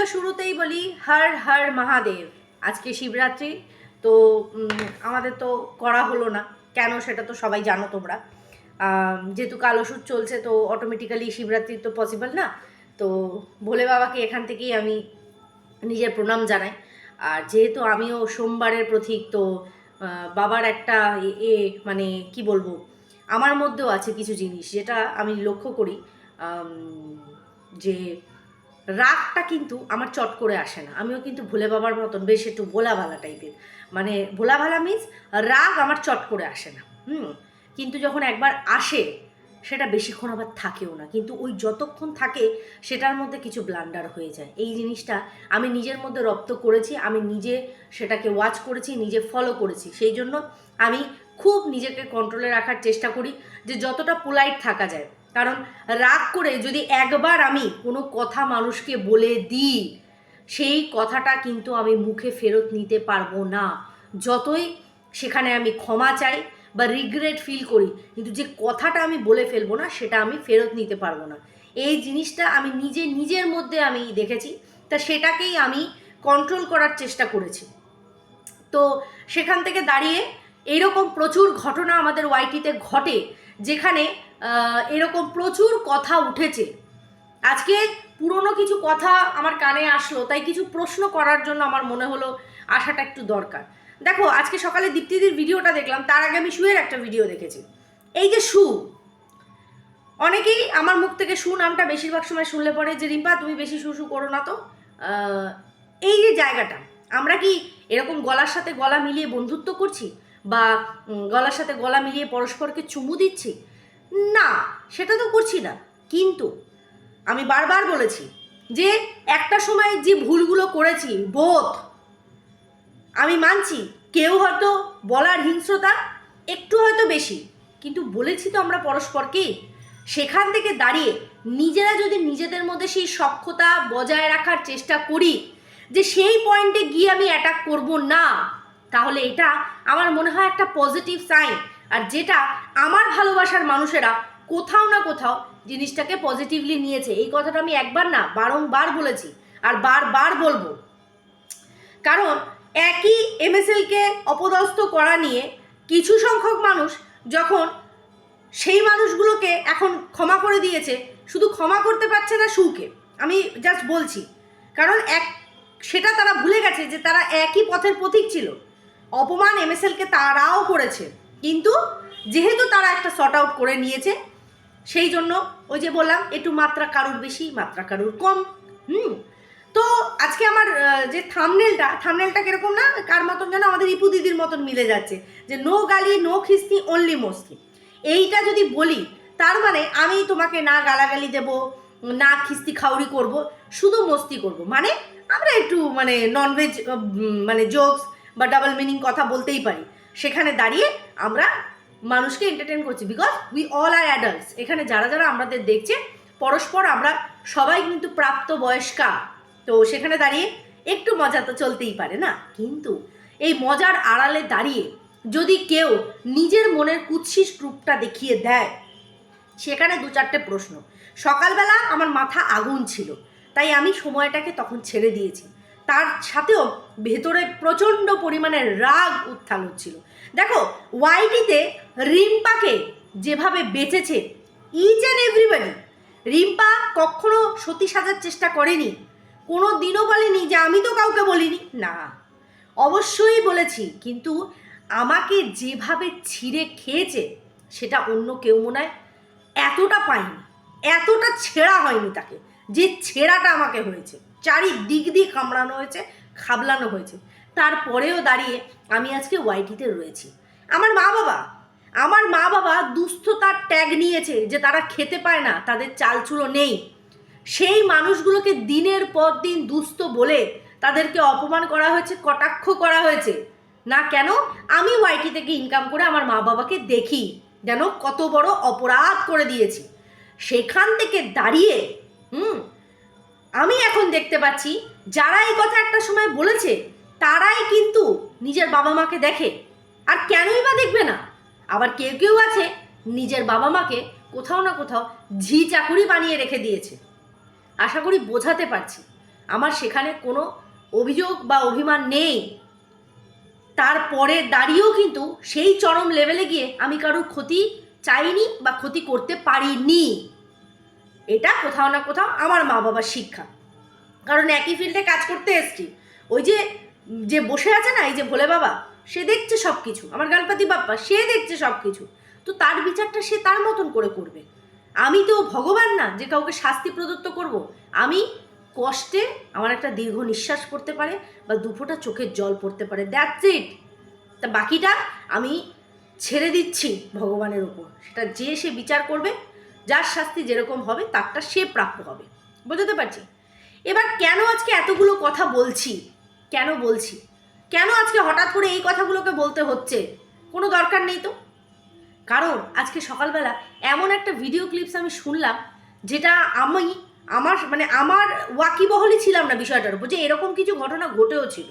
Video শুরুতেই বলি, হর হর মহাদেব। আজকে শিবরাত্রি, তো আমাদের তো করা হলো না। কেন সেটা তো সবাই জানো তোমরা। যেহেতু কাল ওষুধ চলছে, তো অটোমেটিক্যালি শিবরাত্রি তো পসিবল না। তো ভোলে বাবাকে এখান থেকেই আমি নিজের প্রণাম জানাই। আর যেহেতু আমিও সোমবারের প্রতীক, তো বাবার একটা এ- এ মানে কি বলব, আমার মধ্যেও আছে কিছু জিনিস যেটা আমি লক্ষ্য করি। যে রাগটা কিন্তু আমার চট করে আসে না। আমিও কিন্তু ভোলে বাবার মতন বেশ একটু ভোলা ভালা টাইপের। মানে ভোলা ভালা মিন্স রাগ আমার চট করে আসে না। হুম? কিন্তু যখন একবার আসে, সেটা বেশিক্ষণ আবার থাকেও না। কিন্তু ওই যতক্ষণ থাকে, সেটার মধ্যে কিছু ব্লান্ডার হয়ে যায়। এই জিনিসটা আমি নিজের মধ্যে রপ্ত করেছি, আমি নিজে সেটাকে ওয়াচ করেছি, নিজে ফলো করেছি। সেই জন্য আমি খুব নিজেকে কন্ট্রোলে রাখার চেষ্টা করি যে যতটা পোলাইট থাকা যায় কারণ রাগ করে যদি একবার আমি কোনো কথা মানুষকে বলে দিই, সেই কথাটা কিন্তু আমি মুখে ফেরত নিতে পারব না। যতই সেখানে আমি ক্ষমা চাই বা রিগ্রেট ফিল করি, কিন্তু যে কথাটা আমি বলে ফেলব না, সেটা আমি ফেরত নিতে পারব না। এই জিনিসটা আমি নিজে, নিজের মধ্যে আমি দেখেছি, তা সেটাকেই আমি কন্ট্রোল করার চেষ্টা করেছি। তো সেখান থেকে দাঁড়িয়ে এরকম প্রচুর ঘটনা আমাদের ওয়াইটিতে ঘটে, যেখানে এরকম প্রচুর কথা উঠেছে। আজকে পুরনো কিছু কথা আমার কানে আসলো, তাই কিছু প্রশ্ন করার জন্য আমার মনে হলো আসাটা একটু দরকার। দেখো, আজকে সকালে দীপ্তিদির ভিডিওটা দেখলাম, তার আগে আমি শুয়ের একটা ভিডিও দেখেছি। এই যে শু অনেকেই আমার মুখ থেকে শু নামটা বেশিরভাগ সময় শুনলে পরে যে, রিম্পা, তুমি বেশি শু শু করো না তো। এই যে জায়গাটা, আমরা কি এরকম গলার সাথে গলা মিলিয়ে বন্ধুত্ব করছি? বা গলার সাথে গলা মিলিয়ে পরস্পরকে চুমু দিচ্ছি? না, সেটা তো করছি না। কিন্তু আমি বারবার বলেছি যে একটা সময় যে ভুলগুলো করেছি, বোধ, আমি মানছি কেউ হয়তো বলার হিংস্রতা একটু হয়তো বেশি, কিন্তু বলেছি তো আমরা পরস্পরকে, সেখান থেকে দাঁড়িয়ে নিজেরা যদি নিজেদের মধ্যে সেই সক্ষতা বজায় রাখার চেষ্টা করি, যে সেই পয়েন্টে গিয়ে আমি অ্যাটাক করব না, তাহলে এটা আমার মনে হয় একটা পজিটিভ সাইন আর যেটা আমার ভালোবাসার মানুষেরা কোথাও না কোথাও জিনিসটাকে পজিটিভলি নিয়েছে। এই কথাটা আমি একবার না, বারংবার বলেছি আর বারবার বলব। কারণ একই এমএসএলকে অপদস্থ করা নিয়ে কিছু সংখ্যক মানুষ যখন সেই মানুষগুলোকে এখন ক্ষমা করে দিয়েছে, শুধু ক্ষমা করতে পারছে না সুকে আমি জাস্ট বলছি, কারণ এক, সেটা তারা ভুলে গেছে যে তারা একই পথের পথিক ছিল। অপমান এমএসএলকে তারাও করেছে। কিন্তু যেহেতু তারা একটা শর্ট আউট করে নিয়েছে, সেই জন্য ওই যে বললাম, একটু মাত্রা কারুর বেশি, মাত্রা কারুর কম। হুম? তো আজকে আমার যে থামনেলটা থামনেলটা কীরকম না? কার মতন যেন আমাদের ইপু দিদির মতন মিলে যাচ্ছে। যে নো গালি নো খিস্তি অনলি মস্তি এইটা যদি বলি, তার মানে আমি তোমাকে না গালাগালি দেব, না খিস্তি খাউরি করব, শুধু মস্তি করব। মানে আমরা একটু মানে ননভেজ মানে জোকস বা ডাবল মিনিং কথা বলতেই পারি। সেখানে দাঁড়িয়ে আমরা মানুষকে এন্টারটেন করছি। Because we all are adults এখানে যারা যারা আমাদের দেখছে, পরস্পর আমরা সবাই কিন্তু প্রাপ্ত বয়স্কা তো সেখানে দাঁড়িয়ে একটু মজা তো চলতেই পারে না? কিন্তু এই মজার আড়ালে দাঁড়িয়ে যদি কেউ নিজের মনের কুৎসিস রূপটা দেখিয়ে দেয়, সেখানে দু চারটে প্রশ্ন। সকালবেলা আমার মাথা আগুন ছিল, তাই আমি সময়টাকে তখন ছেড়ে দিয়েছি। তার সাথেও ভেতরে প্রচণ্ড পরিমাণে রাগ উত্থান হচ্ছিল। দেখো ওয়াইটিতে রিম্পাকে যেভাবে বেঁচেছে ইচ অ্যান্ড এভরিবাডি রিম্পা কখনো সতী সাজার চেষ্টা করেনি কোনো দিনও বলেনি যে আমি তো কাউকে বলিনি। না, অবশ্যই বলেছি, কিন্তু আমাকে যেভাবে ছিঁড়ে খেয়েছে, সেটা অন্য কেউ মনে হয় এতটা পাইনি এতটা ছেঁড়া হয়নি তাকে, যে ছেঁড়াটা আমাকে হয়েছে। চারিদিক দিয়ে কামড়ানো হয়েছে, খাবলানো হয়েছে। তারপরেও দাঁড়িয়ে আমি আজকে ওয়াইটিতে রয়েছি। আমার মা বাবা, আমার মা বাবা দুস্থতার ট্যাগ নিয়েছে যে তারা খেতে পায় না, তাদের চালচুলো নেই। সেই মানুষগুলোকে দিনের পর দিন দুস্থ বলে তাদেরকে অপমান করা হয়েছে, কটাক্ষ করা হয়েছে। না কেন? আমি ওয়াইটি থেকে ইনকাম করে আমার মা বাবাকে দেখি যেন কত বড় অপরাধ করে দিয়েছি। সেখান থেকে দাঁড়িয়ে, হুম আমি এখন দেখতে পাচ্ছি, যারা এই কথা একটা সময় বলেছে, তারাই কিন্তু নিজের বাবা মাকে দেখে। আর কেনই বা দেখবে না? আবার কেউ কেউ আছে, নিজের বাবা মাকে কোথাও না কোথাও ঝি চাকুরি বানিয়ে রেখে দিয়েছে। আশা করি বোঝাতে পারছি, আমার সেখানে কোনো অভিযোগ বা অভিমান নেই। তারপরে দাঁড়িয়েও কিন্তু সেই চরম লেভেলে গিয়ে আমি কারোর ক্ষতি চাইনি বা ক্ষতি করতে পারিনি। এটা কোথাও না কোথাও আমার মা বাবার শিক্ষা। কারণ একই ফিল্ডে কাজ করতে এসছি। ওই যে যে বসে আছে না, এই যে ভোলে বাবা, সে দেখছে সব কিছু আমার গণপতি বাপ্পা, সে দেখছে সব কিছু তো তার বিচারটা সে তার মতন করে করবে। আমি তো ভগবান না যে কাউকে শাস্তি প্রদত্ত করব। আমি কষ্টে আমার একটা দীর্ঘ নিঃশ্বাস পড়তে পারে বা দুফোটা চোখের জল পড়তে পারে। দ্যাটস ইট তা বাকিটা আমি ছেড়ে দিচ্ছি ভগবানের ওপর সেটা যে সে বিচার করবে যার শাস্তি যেরকম হবে, তারটা সে প্রাপ্য হবে। বোঝাতে পারছি? এবার কেন আজকে এতগুলো কথা বলছি? কেন বলছি? কেন আজকে হঠাৎ করে এই কথাগুলোকে বলতে হচ্ছে? কোনো দরকার নেই তো? কারণ আজকে সকালবেলা এমন একটা ভিডিও ক্লিপস আমি শুনলাম, যেটা আমি, আমার মানে আমার ওয়াকিবহলই ছিলাম না বিষয়টার উপর, যে এরকম কিছু ঘটনা ঘটেও ছিল।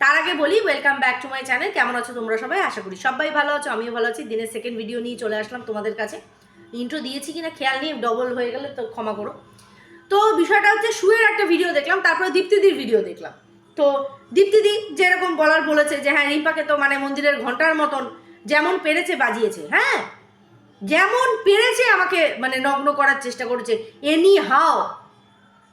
তার আগে বলি welcome back to my channel কেমন আছো তোমরা সবাই? আশা করি সবাই ভালো আছো, আমিও ভালো আছি। দিনের সেকেন্ড ভিডিও নিয়ে চলে আসলাম তোমাদের কাছে। ইন্ট্রো দিয়েছি কিনা খেয়াল নিয়ে ডবল হয়ে গেলে তো ক্ষমা করো। তো বিষয়টা হচ্ছে শুয়ের একটা ভিডিও দেখলাম, তারপরে দীপ্তিদির ভিডিও দেখলাম। তো দীপ্তিদি যেরকম বলার বলেছে যে হ্যাঁ রিম্পাকে তো মানে মন্দিরের ঘণ্টার মতন যেমন পেরেছে, বাজিয়েছে হ্যাঁ? যেমন পেরেছে আমাকে মানে নগ্ন করার চেষ্টা করেছে এনি হাও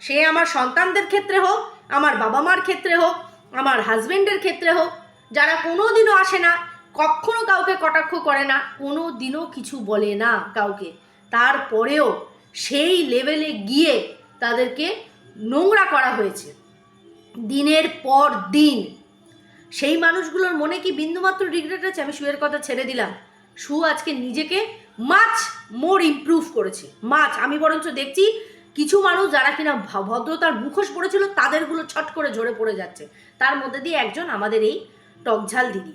সে আমার সন্তানদের ক্ষেত্রে হোক, আমার বাবা মার ক্ষেত্রে হোক, আমার হাজবেন্ডের ক্ষেত্রে হোক, যারা কোনো দিনও আসে না কখনো কাউকে কটাক্ষ করে না, কোনো দিনও কিছু বলে না কাউকে। তারপরেও সেই লেভেলে গিয়ে তাদেরকে নোংরা করা হয়েছে। দিনের পর দিন। সেই মানুষগুলোর মনে কি বিন্দুমাত্র রিগ্রেট আছে? আমি শুয়ের কথা ছেড়ে দিলাম। শু আজকে নিজেকে মাছ মোর ইমপ্রুভ করেছে। মাছ আমি বরঞ্চ দেখছি কিছু মানুষ যারা কিনা ভদ্রতার মুখোশ পড়েছিল, তাদেরগুলো ছট করে ঝরে পড়ে যাচ্ছে। তার মধ্যে দিয়ে একজন আমাদের এই টকঝাল দিদি।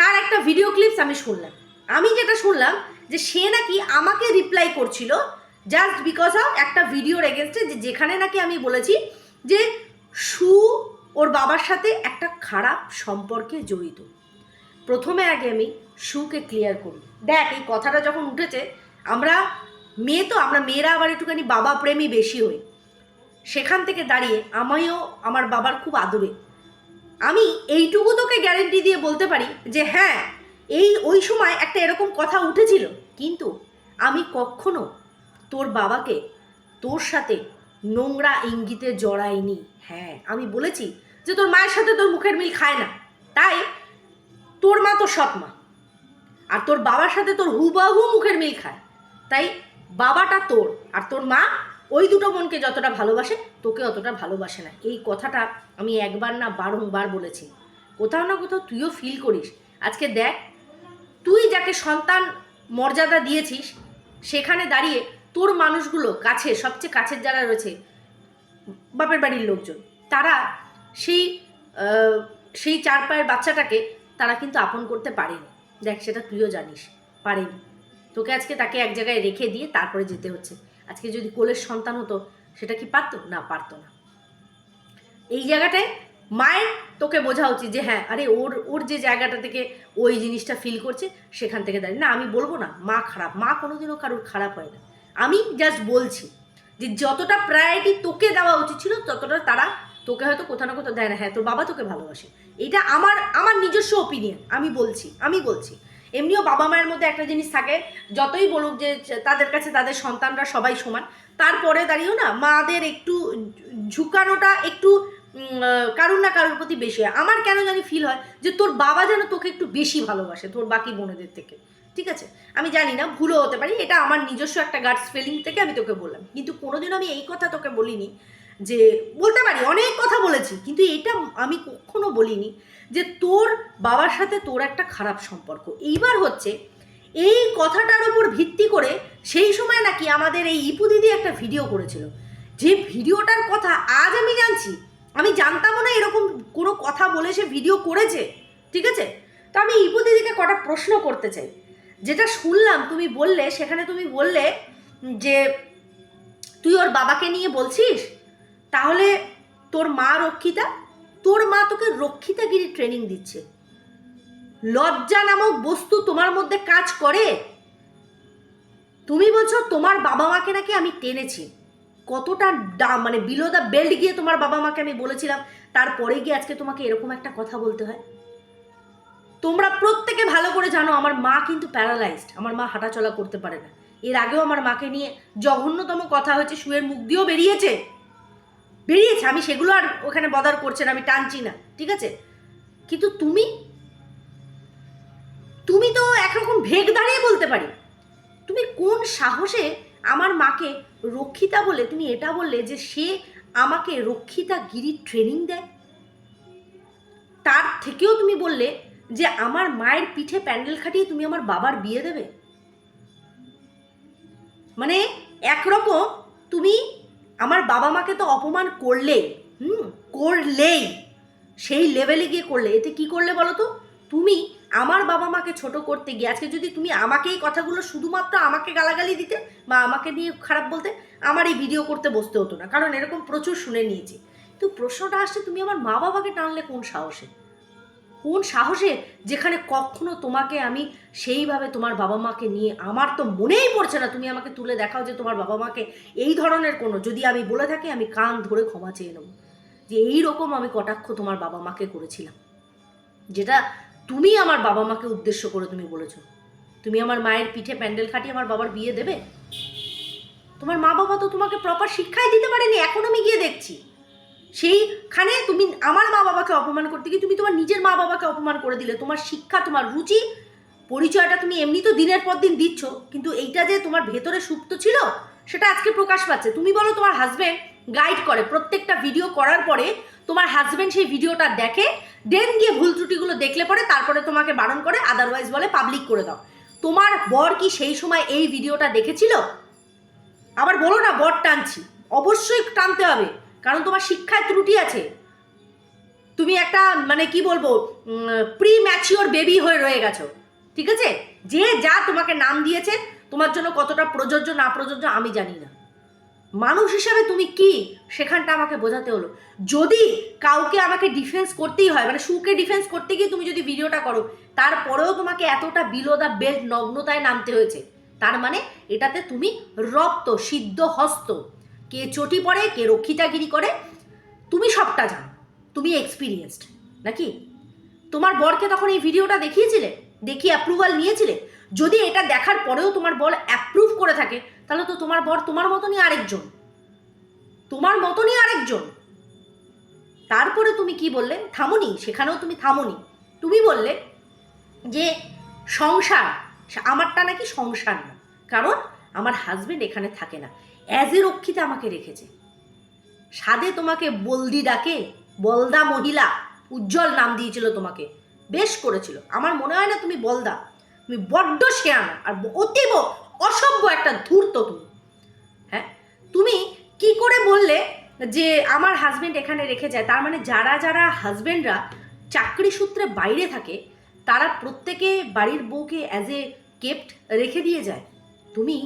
তার একটা ভিডিও ক্লিপস আমি শুনলাম। আমি যেটা শুনলাম যে সে নাকি আমাকে রিপ্লাই করছিল জাস্ট বিকজ অফ একটা ভিডিওর এগেনস্টে যে যেখানে নাকি আমি বলেছি যে সু ওর বাবার সাথে একটা খারাপ সম্পর্কে জড়িত। প্রথমে আগে আমি সুকে ক্লিয়ার করি। দেখ, এই কথাটা যখন উঠেছে, আমরা মেয়ে তো, আমরা মেয়েরা আবার একটুখানি বাবা প্রেমী বেশি হই। সেখান থেকে দাঁড়িয়ে আমিও আমার বাবার খুব আদরে। আমি এইটুকু তোকে গ্যারেন্টি দিয়ে বলতে পারি যে হ্যাঁ এই, ওই সময় একটা এরকম কথা উঠেছিল। কিন্তু আমি কখনো তোর বাবাকে তোর সাথে নোংরা ইঙ্গিতে জড়াইনি। হ্যাঁ আমি বলেছি যে তোর মায়ের সাথে তোর মুখের মিল খায় না। তাই তোর মা তোর সৎ মা। আর তোর বাবার সাথে তোর হুবাহু মুখের মিল খায়। তাই বাবাটা তোর, আর তোর মা ওই দুটো বোনকে যতটা ভালোবাসে তোকে অতটা ভালোবাসে না। এই কথাটা আমি একবার না বারংবার বলেছি। কোথাও না কোথাও তুইও ফিল করিস। আজকে দেখ, তুই যাকে সন্তান মর্যাদা দিয়েছিস, সেখানে দাঁড়িয়ে তোর মানুষগুলো কাছে, সবচেয়ে কাছের যারা রয়েছে, বাপের বাড়ির লোকজন, তারা সেই সেই চার পায়ের বাচ্চাটাকে তারা কিন্তু আপন করতে পারেনি। দেখ, সেটা তুইও জানিস, পারেনি। তোকে আজকে তাকে এক জায়গায় রেখে দিয়ে তারপরে যেতে হচ্ছে। আজকে যদি কোলের সন্তান হতো সেটা কি পারতো? না পারতো না। এই জায়গাটায় মায়ের তোকে বোঝা উচিত যে হ্যাঁ আরে ওর ওর যে জায়গাটা থেকে ওই জিনিসটা ফিল করছে, সেখান থেকে দাঁড়িয়ে। না, আমি বলব না, মা খারাপ। মা কোনোদিনও কারোর খারাপ হয় না। আমি জাস্ট বলছি যে, যতটা প্রায়োরিটি তোকে দেওয়া উচিত ছিল, ততটা তারা তোকে হয়তো কোথাও না কোথাও দেয় না। হ্যাঁ তোর বাবা তোকে ভালোবাসে। এটা আমার আমার নিজস্ব ওপিনিয়ন আমি বলছি আমি বলছি। এমনিও বাবা মায়ের মধ্যে একটা জিনিস থাকে, যতই বলুক যে তাদের কাছে তাদের সন্তানরা সবাই সমান, তারপরে দাঁড়িয়েও না মাদের একটু ঝুঁকানোটা একটু কারুর না কারোর প্রতি বেশি হয়। আমার কেন জানি ফিল হয় যে তোর বাবা যেন তোকে একটু বেশি ভালোবাসে, তোর বাকি বোনেদের থেকে। ঠিক আছে? আমি জানি না, ভুলও হতে পারি, এটা আমার নিজস্ব একটা গার্ডস ফিলিং থেকে আমি তোকে বললাম। কিন্তু কোনোদিন আমি এই কথা তোকে বলিনি যে, বলতে পারি, অনেক কথা বলেছি, কিন্তু এটা আমি কখনো বলিনি যে তোর বাবার সাথে তোর একটা খারাপ সম্পর্ক। এইবার হচ্ছে, এই কথাটার উপর ভিত্তি করে সেই সময় নাকি আমাদের এই ইপু দিদি একটা ভিডিও করেছিল। যে ভিডিওটার কথা আজ আমি জানছি, আমি জানতামও না এরকম কোনো কথা বলে সে ভিডিও করেছে, ঠিক আছে? তো আমি ইপু দিদিকে কটা প্রশ্ন করতে চাই। যেটা শুনলাম, তুমি বললে, সেখানে তুমি বললে যে, তুই ওর বাবাকে নিয়ে বলছিস? তাহলে তোর মা রক্ষিতা তোর মা তোকে রক্ষিতাগিরি ট্রেনিং দিচ্ছে। লজ্জা নামক বস্তু তোমার মধ্যে কাজ করে? তুমি বলছো তোমার বাবা মাকে নাকি আমি টেনেছি। কতটা ডা মানে বিলো দ্য বেল্ট গিয়ে তোমার বাবা মাকে আমি বলেছিলাম, তারপরে গিয়ে আজকে তোমাকে এরকম একটা কথা বলতে হয়। তোমরা প্রত্যেকে ভালো করে জানো, আমার মা কিন্তু প্যারালাইজড আমার মা হাঁটাচলা করতে পারে না। এর আগেও আমার মাকে নিয়ে জঘন্যতম কথা হয়েছে, শুয়ের মুখ দিয়েও বেরিয়েছে। বেরিয়েছে, আমি সেগুলো আর ওখানে বদার করছে না, আমি টানছি না, ঠিক আছে? কিন্তু তুমি তুমি তো একরকম ভেগ দাঁড়িয়ে বলতে পারি। তুমি কোন সাহসে আমার মাকে রক্ষিতা বলে, তুমি এটা বললে যে সে আমাকে রক্ষিতা গিরি ট্রেনিং দেয়? তার থেকেও তুমি বললে যে আমার মায়ের পিঠে প্যান্ডেল খাটিয়ে তুমি আমার বাবার বিয়ে দেবে? মানে একরকম তুমি আমার বাবা মাকে তো অপমান করলে হুম, করলেই, সেই লেভেলে গিয়ে করলে। এতে কি করলে বলো তো? তুমি আমার বাবা মাকে ছোট করতে গিয়ে, আজকে যদি তুমি আমাকে এই কথাগুলো শুধুমাত্র আমাকে গালাগালি দিতে বা আমাকে নিয়ে খারাপ বলতে, আমার এই ভিডিও করতে বসতে হতো না। কারণ এরকম প্রচুর শুনে নিয়েছি। তো প্রশ্নটা আসছে, তুমি আমার মা বাবাকে টানলে কোন সাহসে? কোন সাহসে যেখানে কখনো তোমাকে আমি সেইভাবে তোমার বাবা মাকে নিয়ে, আমার তো মনেই পড়ছে না তুমি আমাকে তুলে দেখাও যে তোমার বাবা মাকে এই ধরনের কোনো। যদি আমি বলে থাকি, আমি কান ধরে ক্ষমা চেয়ে নেব। যে এই রকম আমি কটাক্ষ তোমার বাবা মাকে করেছিলাম। যেটা তুমি আমার বাবা মাকে উদ্দেশ্য করে তুমি বলেছ। তুমি আমার মায়ের পিঠে প্যান্ডেল খাটিয়ে আমার বাবার বিয়ে দেবে? তোমার মা বাবা তো তোমাকে প্রপার শিক্ষাই দিতে পারেনি, এখন আমি গিয়ে দেখছি। সেইখানে তুমি আমার মা বাবাকে অপমান করতে গিয়ে তুমি তোমার নিজের মা বাবাকে অপমান করে দিলে। তোমার শিক্ষা, তোমার রুচি, পরিচয়টা তুমি এমনি তো দিনের পর দিন দিচ্ছ। কিন্তু এইটা যে তোমার ভেতরে সুপ্ত ছিল, সেটা আজকে প্রকাশ পাচ্ছে। তুমি বলো তোমার হাজবেন্ড গাইড করে। প্রত্যেকটা ভিডিও করার পরে তোমার হাজব্যান্ড সেই ভিডিওটা দেখে দেন গিয়ে ভুল ত্রুটিগুলো দেখলে পরে তারপরে তোমাকে বারণ করে আদারওয়াইজ বলে পাবলিক করে দাও। তোমার বর কি সেই সময় এই ভিডিওটা দেখেছিল? আবার বলো না, বর টানছি। অবশ্যই টানতে হবে। কারণ তোমার শিক্ষায় ত্রুটি আছে। তুমি একটা মানে কি বলব প্রি ম্যাচিওর বেবি হয়ে রয়ে গেছো, ঠিক আছে? যে যা তোমাকে নাম দিয়েছে, তোমার জন্য কতটা প্রযোজ্য, না প্রযোজ্য, আমি জানি না। মানুষ হিসাবে তুমি কি? সেখানটা আমাকে বোঝাতে হলো। যদি কাউকে আমাকে ডিফেন্স করতেই হয় মানে সুকে ডিফেন্স করতে গিয়ে তুমি যদি ভিডিওটা করো, তারপরেও তোমাকে এতটা বিলো দ্য বেল্ট নগ্নতায় নামতে হয়েছে, তার মানে এটাতে তুমি রক্ত, সিদ্ধ হস্ত। কে চটি পড়ে কে রক্ষিতাগিরি করে, তুমি সবটা জানো। তুমি এক্সপিরিয়েন্সড নাকি? তোমার বরকে তখন এই ভিডিওটা দেখিয়েছিলে? দেখি অ্যাপ্রুভাল নিয়েছিলে? যদি এটা দেখার পরেও তোমার বর অ্যাপ্রুভ করে থাকে, তাহলে তো তোমার বর তোমার মতনই আরেকজন। তোমার মতনই আরেকজন। তারপরে তুমি কি বললে? থামনি, সেখানেও তুমি থামনি। তুমি বললে যে সংসার আমারটা নাকি সংসার না। কারণ আমার হাজবেন্ড এখানে থাকে না। অ্যাজ এ রক্ষিতে আমাকে রেখেছে। সাদে তোমাকে বলদি ডাকে, বলদা মহিলা, উজ্জ্বল নাম দিয়েছিল তোমাকে, বেশ করেছিল। আমার মনে হয় না তুমি বলদা, তুমি বড্ড শেয়ানা আর অতীব অসভ্য একটা ধূর্ত তুমি। হ্যাঁ? তুমি কি করে বললে যে আমার হাজবেন্ড এখানে রেখে যায়? তার মানে যারা যারা হাজবেন্ডরা চাকরি সূত্রে বাইরে থাকে, তারা প্রত্যেকে বাড়ির বউকে অ্যাজ এ কেপ্ট রেখে দিয়ে যায়। তুমি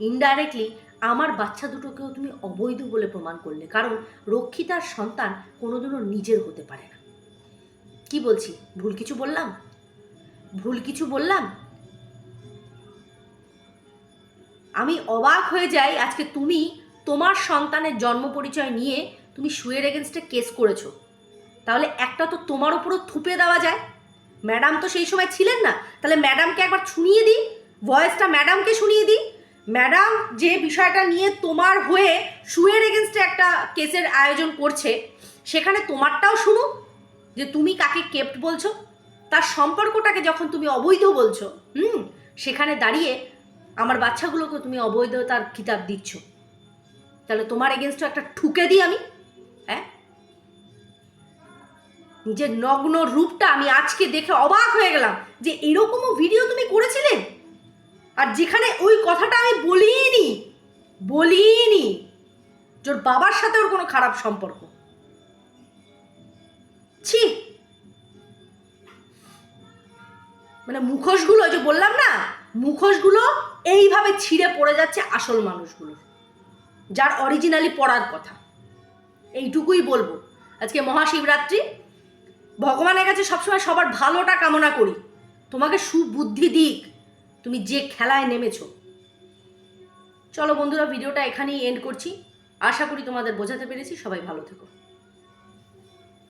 ইনডাইরেক্টলি আমার বাচ্চা দুটোকেও তুমি অবৈধ বলে প্রমাণ করলে, কারণ রক্ষিতার সন্তান কোনোদিনও নিজের হতে পারে না। কি বলছি? ভুল কিছু বললাম? ভুল কিছু বললাম? আমি অবাক হয়ে যাই, আজকে তুমি তোমার সন্তানের জন্ম পরিচয় নিয়ে তুমি শুয়ের এগেনস্টে কেস করেছ। তাহলে একটা তো তোমার উপরও থুপে দেওয়া যায়। ম্যাডাম তো সেই সময় ছিলেন না। তাহলে ম্যাডামকে একবার শুনিয়ে দিই ভয়েসটা ম্যাডামকে শুনিয়ে দিই। ম্যাডাম যে বিষয়টা নিয়ে তোমার হয়ে শুয়ের এগেনস্টে একটা কেসের আয়োজন করছে, সেখানে তোমারটাও শুনুক যে তুমি কাকে কেপ্ট বলছো, তার সম্পর্কটাকে যখন তুমি অবৈধ বলছো, হুম, সেখানে দাঁড়িয়ে আমার বাচ্চাগুলোকে তুমি অবৈধতার কিতাব দিচ্ছ। তাহলে তোমার এগেনস্টও একটা ঠুকে দিই আমি হ্যাঁ? নিজের নগ্ন রূপটা আমি আজকে দেখে অবাক হয়ে গেলাম যে এরকমও ভিডিও তুমি করেছিলে? আর যেখানে ওই কথাটা আমি বলিনি বলিনি, তোর বাবার সাথে ওর কোনো খারাপ সম্পর্ক। ছি। মানে মুখোশগুলো যে বললাম না, মুখোশগুলো এইভাবে ছিঁড়ে পড়ে যাচ্ছে আসল মানুষগুলোর, যার অরিজিনালি পড়ার কথা। এইটুকুই বলব। আজকে মহাশিবরাত্রি, ভগবানের কাছে সবসময় সবার ভালোটা কামনা করি। তোমাকে সুবুদ্ধি দিক। তুমি যে খেলায় নেমেছো। চলো বন্ধুরা, ভিডিওটা এখানেই এন্ড করছি। আশা করি তোমাদের বোঝাতে পেরেছি। সবাই ভালো থেকো।